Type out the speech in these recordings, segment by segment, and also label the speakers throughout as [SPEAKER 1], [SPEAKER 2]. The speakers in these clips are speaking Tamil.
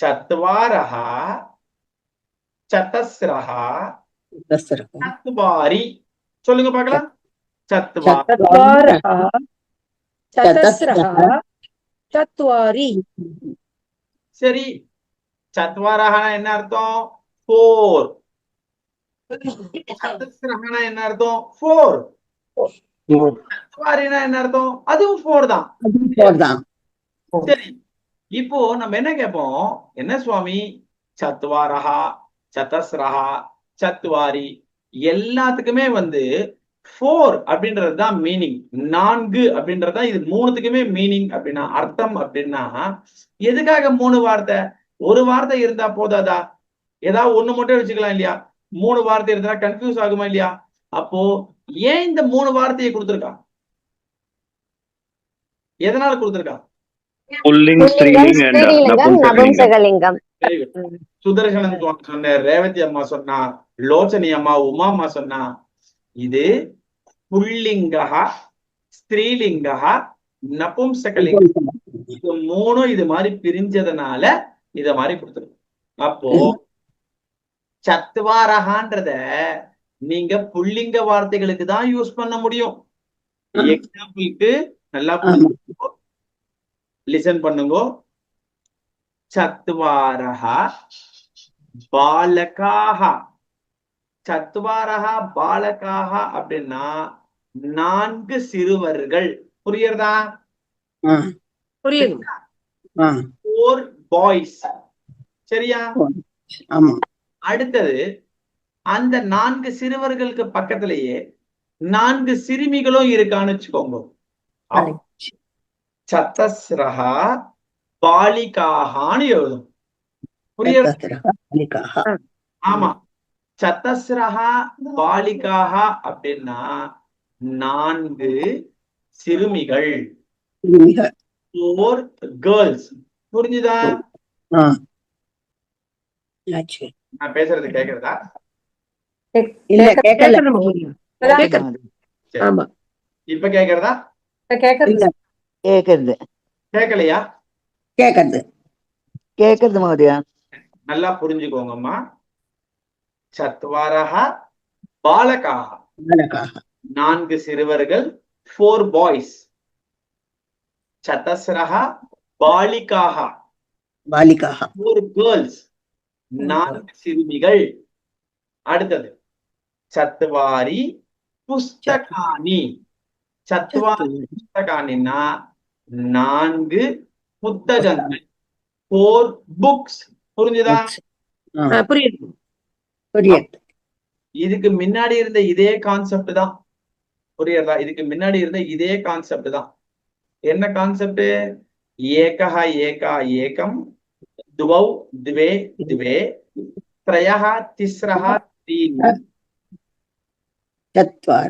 [SPEAKER 1] చత్వారహ சதஸ்ரஹா சத்வாரி சொல்லுங்க பார்க்கலாம்.
[SPEAKER 2] சத்வாரி
[SPEAKER 1] சரி. சத்வாரஹனா என்ன அர்த்தம்? ஃபோர் சத்தஸ்ரஹனா என்ன அர்த்தம்? ஃபோர் சத்வாரினா என்ன அர்த்தம்? அதுவும் ஃபோர் தான். சரி. இப்போ நம்ம என்ன கேட்போம்? என்ன சுவாமி? சத்வாரஹா சதஸ்ரஹா சத்வாரி எல்லாத்துக்குமே வந்து ஃபோர் அப்படின்றது தான் மீனிங் நான்கு அப்படின்றது தான் இது மூணுத்துக்குமே மீனிங் அப்படின்னா அர்த்தம் அப்படின்னா எதுக்காக மூணு வார்த்தை? ஒரு வார்த்தை இருந்தா போதாதா? ஏதாவது ஒண்ணு மட்டும் வச்சுக்கலாம் இல்லையா? மூணு வார்த்தை இருந்தா கன்ஃபியூஸ் ஆகுமா இல்லையா? அப்போ ஏன் இந்த மூணு வார்த்தையை கொடுத்துருக்கா? எதனால கொடுத்துருக்கா?
[SPEAKER 3] புல்லிங் ஸ்திரீலிங்
[SPEAKER 4] நபும்சகலிங்கம்.
[SPEAKER 1] சுதர்சனன் சொன்ன ரேவதி அம்மா சொன்னா லோச்சனி அம்மா உமா அம்மா சொன்னா இது புல்லிங்கா ஸ்திரீலிங்கா நபும்சகலிங்கம். இது மூணும் இது மாதிரி பிரிஞ்சதுனால இத மாதிரி கொடுத்துருக்கு அப்போ சத்வாரகான்றத நீங்க புல்லிங்க வார்த்தைகளுக்கு தான் யூஸ் பண்ண முடியும். எக்ஸாம்பிளுக்கு நல்லா லிசன் பண்ணுங்க. சத்வாரஹ பாலகாக சத்வாரஹ பாலகாக அப்படின்னா நான்கு சிறுவர்கள். புரியுறதா
[SPEAKER 2] புரியுது.
[SPEAKER 1] ஃபோர் பாய்ஸ் சரியா?
[SPEAKER 5] ஆமா.
[SPEAKER 1] அடுத்தது அந்த நான்கு சிறுவர்களுக்கு பக்கத்திலேயே நான்கு சிறுமிகளும் இருக்கான்னு வச்சுக்கோங்க. சத்தஸ்ரஹா பாலிகாகான்னு எழுதும். புரியுது ஆமா. சத்தஸ்ரஹா பாலிகாக அப்படின்னா நான்கு சிறுமிகள். ஃபோர் கேர்ள்ஸ் புரிஞ்சுதா? நான் பேசுறது கேக்குறதா?
[SPEAKER 5] இல்ல.
[SPEAKER 2] ஆமா.
[SPEAKER 1] இப்ப கேக்குறதா?
[SPEAKER 2] கேக்குறது
[SPEAKER 6] கேக்குறது
[SPEAKER 1] கேட்கலையா
[SPEAKER 5] கேக்குறது
[SPEAKER 6] கேக்குறது மோதியா
[SPEAKER 1] நல்லா புரிஞ்சுக்கோங்கம்மா சத்வாரஹ பாலகாக நான்கு சிறுவர்கள் ஃபோர் பாய்ஸ் சதஸ்ரஹ பாலிகாக
[SPEAKER 5] பாலிகாக
[SPEAKER 1] ஃபோர் கேர்ள்ஸ் நான்கு சிறுமிகள் அடுத்தது சத்வாரி புஸ்தகானி சத்வாரி புஸ்தகானின்னா நான்கு புத்தகங்கள் ஃபோர் புக்ஸ் புரிஞ்சுதா
[SPEAKER 2] ஆ, புரியுது
[SPEAKER 5] புரியுது
[SPEAKER 1] இதுக்கு முன்னாடி இருந்த இதே கான்செப்ட் தான் புரியுறதா இதுக்கு முன்னாடி இருந்த இதே கான்செப்ட் தான் என்ன கான்செப்ட் ஏகஹ ஏகா ஏகம் துவௌ द्वे द्वे त्रयः तिस्रः त्रीणि
[SPEAKER 5] சத்வார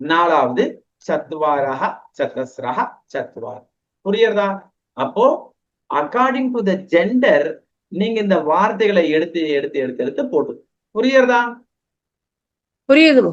[SPEAKER 1] நாலாவது சத்வாரஹ சதஸ்ரஹ சத்வார். புரியுறதா அப்போ அக்கார்டிங் டு த ஜெண்டர் நீங்க இந்த வார்த்தைகளை எடுத்து எடுத்து எடுத்து எடுத்து போட்டு. புரியுறதா
[SPEAKER 2] புரியுது.